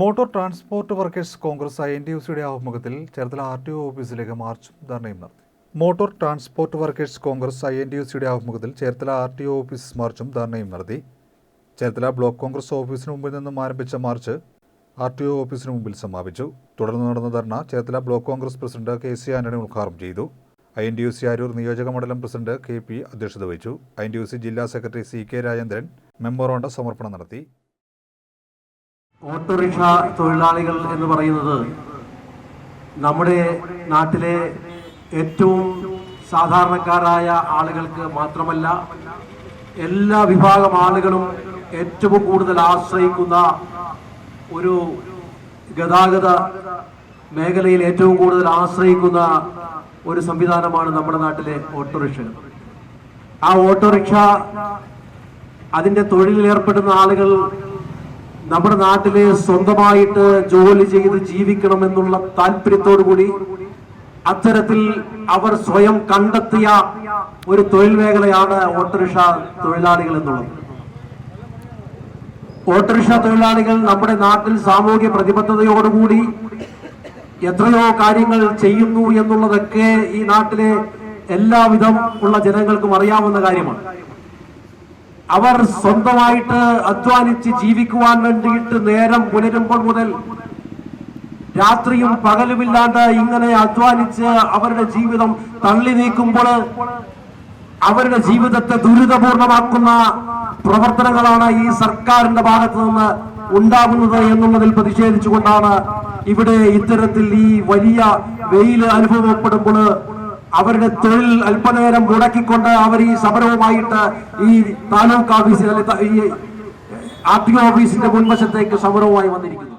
Motor transport workers congress I N T U സിയുടെ ആഭിമുഖ്യത്തിൽ Cherthala R T O ഓഫീസിലേക്ക് march ധർണയും നടത്തി. Motor transport workers congress I N T U സിയുടെ ആഭിമുഖ്യത്തിൽ Cherthala R T O office മാർച്ചും ധർണയും നടത്തി. ചേർത്തല ബ്ലോക്ക് കോൺഗ്രസ് ഓഫീസിന് മുമ്പിൽ നിന്നും ആരംഭിച്ച മാർച്ച് ആർ ടി ഒ ഓഫീസിന് മുമ്പിൽ സമാപിച്ചു. തുടർന്ന് നടന്ന dharna Cherthala block congress president K C Antony ഉദ്ഘാടനം ചെയ്തു. I N T U C Aroor നിയോജക മണ്ഡലം പ്രസിഡന്റ് കെ പി അധ്യക്ഷത വഹിച്ചു. I N T U C ജില്ലാ secretary C K Rajendran memoranda സമർപ്പണം നടത്തി. ഓട്ടോറിക്ഷ തൊഴിലാളികൾ എന്ന് പറയുന്നത് നമ്മുടെ നാട്ടിലെ ഏറ്റവും സാധാരണക്കാരായ ആളുകൾക്ക് മാത്രമല്ല എല്ലാ വിഭാഗം ആളുകളും ഏറ്റവും കൂടുതൽ ആശ്രയിക്കുന്ന ഒരു ഗതാഗത മേഖലയിൽ ഏറ്റവും കൂടുതൽ ആശ്രയിക്കുന്ന ഒരു സംവിധാനമാണ് നമ്മുടെ നാട്ടിലെ ഓട്ടോറിക്ഷ ആ ഓട്ടോറിക്ഷ അതിന്റെ തൊഴിലിൽ ഏർപ്പെടുന്ന ആളുകൾ നമ്മുടെ നാട്ടിൽ സ്വന്തമായിട്ട് ജോലി ചെയ്ത് ജീവിക്കണമെന്നുള്ള താല്പര്യത്തോടു കൂടി അത്തരത്തിൽ അവർ സ്വയം കണ്ടെത്തിയ ഒരു തൊഴിൽ മേഖലയാണ് ഓട്ടോറിക്ഷ തൊഴിലാളികൾ എന്നുള്ളത്. ഓട്ടോറിക്ഷ തൊഴിലാളികൾ നമ്മുടെ നാട്ടിൽ സാമൂഹ്യ പ്രതിബദ്ധതയോടുകൂടി എത്രയോ കാര്യങ്ങൾ ചെയ്യുന്നു എന്നുള്ളതൊക്കെ ഈ നാട്ടിലെ എല്ലാവിധം ഉള്ള ജനങ്ങൾക്കും അറിയാവുന്ന കാര്യമാണ്. അവർ സ്വന്തമായിട്ട് അധ്വാനിച്ച് ജീവിക്കുവാൻ വേണ്ടിയിട്ട് നേരം പുലരുമ്പോൾ മുതൽ രാത്രിയും പകലുമില്ലാണ്ട് ഇങ്ങനെ അധ്വാനിച്ച് അവരുടെ ജീവിതം തള്ളി നീക്കുമ്പോൾ അവരുടെ ജീവിതത്തെ ദുരിതപൂർണമാക്കുന്ന പ്രവർത്തനങ്ങളാണ് ഈ സർക്കാരിന്റെ ഭാഗത്ത് നിന്ന് ഉണ്ടാകുന്നത് എന്നുള്ളതിൽ പ്രതിഷേധിച്ചുകൊണ്ടാണ് ഇവിടെ ഇത്തരത്തിൽ ഈ വലിയ വെയിൽ അനുഭവപ്പെടുമ്പോൾ അവരുടെ തൊഴിൽ അല്പനേരം മുടക്കിക്കൊണ്ട് അവർ ഈ സമരവുമായിട്ട് ഈ താലൂക്ക് ഓഫീസിൽ ഈ ആർ ടി ഓഫീസിന്റെ മുൻവശത്തേക്ക് സമരവുമായി വന്നിരിക്കുന്നു.